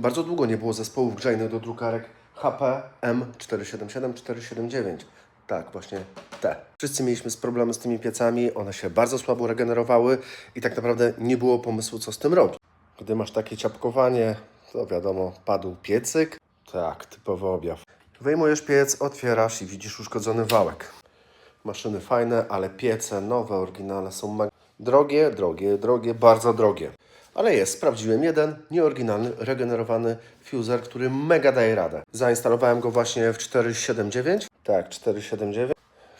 Bardzo długo nie było zespołów grzejnych do drukarek HP M477, 479. Tak, właśnie te. Wszyscy mieliśmy problemy z tymi piecami, one się bardzo słabo regenerowały i tak naprawdę nie było pomysłu, co z tym robić. Gdy masz takie ciapkowanie, to wiadomo, padł piecyk. Tak, typowy objaw. Wyjmujesz piec, otwierasz i widzisz uszkodzony wałek. Maszyny fajne, ale piece nowe, oryginalne są mag- drogie, drogie, drogie, bardzo drogie. Ale jest, sprawdziłem jeden nieoryginalny, regenerowany fuser, który mega daje radę. Zainstalowałem go właśnie w 479. Tak, 479.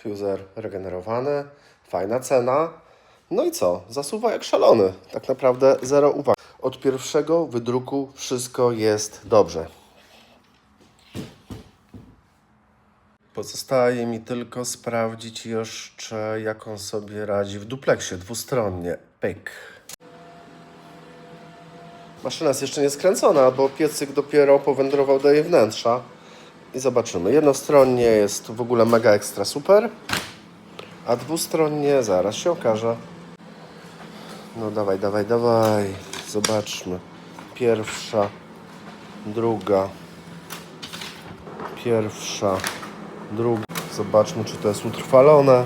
Fuser regenerowany, fajna cena. No i co? Zasuwa jak szalony. Tak naprawdę zero uwag. Od pierwszego wydruku wszystko jest dobrze. Pozostaje mi tylko sprawdzić jeszcze, jak on sobie radzi w dupleksie dwustronnie. Pyk. Maszyna jest jeszcze nie skręcona, bo piecyk dopiero powędrował do jej wnętrza. I zobaczymy. Jednostronnie jest w ogóle mega ekstra super, a dwustronnie zaraz się okaże. No dawaj, dawaj, dawaj. Zobaczmy. Pierwsza, druga, pierwsza, druga. Zobaczmy, czy to jest utrwalone.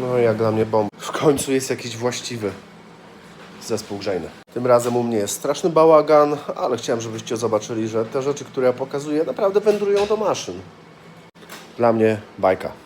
No jak dla mnie bomba. W końcu jest jakiś właściwy zespół grzejny. Tym razem u mnie jest straszny bałagan, ale chciałem, żebyście zobaczyli, że te rzeczy, które ja pokazuję, naprawdę wędrują do maszyn. Dla mnie bajka.